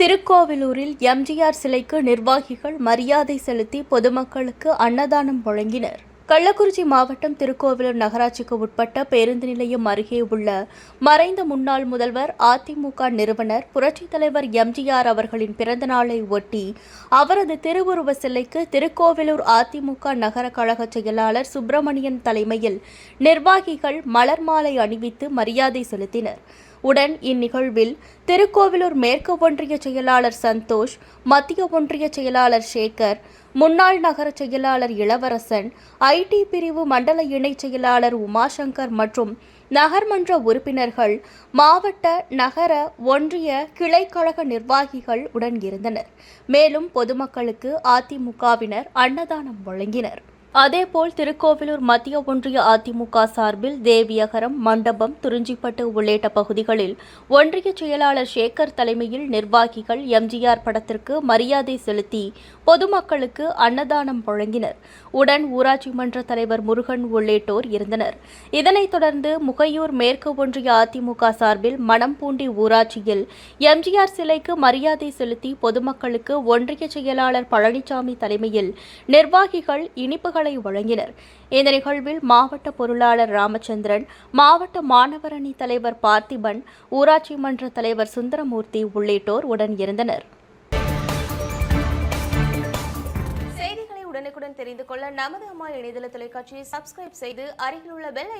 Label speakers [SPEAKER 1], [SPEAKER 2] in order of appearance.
[SPEAKER 1] திருக்கோவிலூரில் எம்ஜிஆர் சிலைக்கு நிர்வாகிகள் மரியாதை செலுத்தி பொதுமக்களுக்கு அன்னதானம் வழங்கினர். கள்ளக்குறிச்சி மாவட்டம் திருக்கோவிலூர் நகராட்சிக்கு உட்பட்ட பேருந்து நிலையம் அருகே உள்ள மறைந்த முன்னாள் முதல்வர் அதிமுக நிறுவனர் புரட்சித் தலைவர் எம்ஜிஆர் அவர்களின் பிறந்தநாளை ஒட்டி அவரது திருவுருவ சிலைக்கு திருக்கோவிலூர் அதிமுக நகர கழக செயலாளர் சுப்பிரமணியன் தலைமையில் நிர்வாகிகள் மலர் மாலை அணிவித்து மரியாதை செலுத்தினர். உடன் இந்நிகழ்வில் திருக்கோவிலூர் மேற்கு ஒன்றிய செயலாளர் சந்தோஷ் மத்திய ஒன்றிய செயலாளர் சேகர் முன்னாள் நகர செயலாளர் இளவரசன் ஐடி பிரிவு மண்டல இணைச் செயலாளர் உமாசங்கர் மற்றும் நகர்மன்ற உறுப்பினர்கள் மாவட்ட நகர ஒன்றிய கிளைக்கழக நிர்வாகிகள் உடன் இருந்தனர். மேலும் பொதுமக்களுக்கு அதிமுகவினர் அன்னதானம் வழங்கினர். அதேபோல் திருக்கோவிலூர் மத்திய ஒன்றிய அதிமுக சார்பில் தேவியகரம் மண்டபம் துறிஞ்சிப்பட்டு உள்ளிட்ட பகுதிகளில் ஒன்றிய செயலாளர் சேகர் தலைமையில் நிர்வாகிகள் எம்ஜிஆர் படத்திற்கு மரியாதை செலுத்தி பொதுமக்களுக்கு அன்னதானம் வழங்கினர். உடன் ஊராட்சி மன்ற தலைவர் முருகன் உள்ளிட்டோர் இருந்தனர். இதனைத் தொடர்ந்து முகையூர் மேற்கு ஒன்றிய அதிமுக சார்பில் மணம்பூண்டி ஊராட்சியில் எம்ஜிஆர் சிலைக்கு மரியாதை செலுத்தி பொதுமக்களுக்கு ஒன்றிய செயலாளர் பழனிசாமி தலைமையில் நிர்வாகிகள் இனிப்புகள் வழங்கினர். இந்த நிகழ்வில் மாவட்ட பொருளாளர் ராமச்சந்திரன் மாவட்ட மாணவர் அணி தலைவர் பார்த்திபன் ஊராட்சி மன்ற தலைவர் சுந்தரமூர்த்தி உள்ளிட்டோர் உடன் இருந்தனர்.
[SPEAKER 2] செய்திகளை உடனுக்குடன் தெரிந்து கொள்ள நமது அம்மா இணையதள தொலைக்காட்சியை சப்ஸ்கிரைப் செய்து அருகில் உள்ள பெல்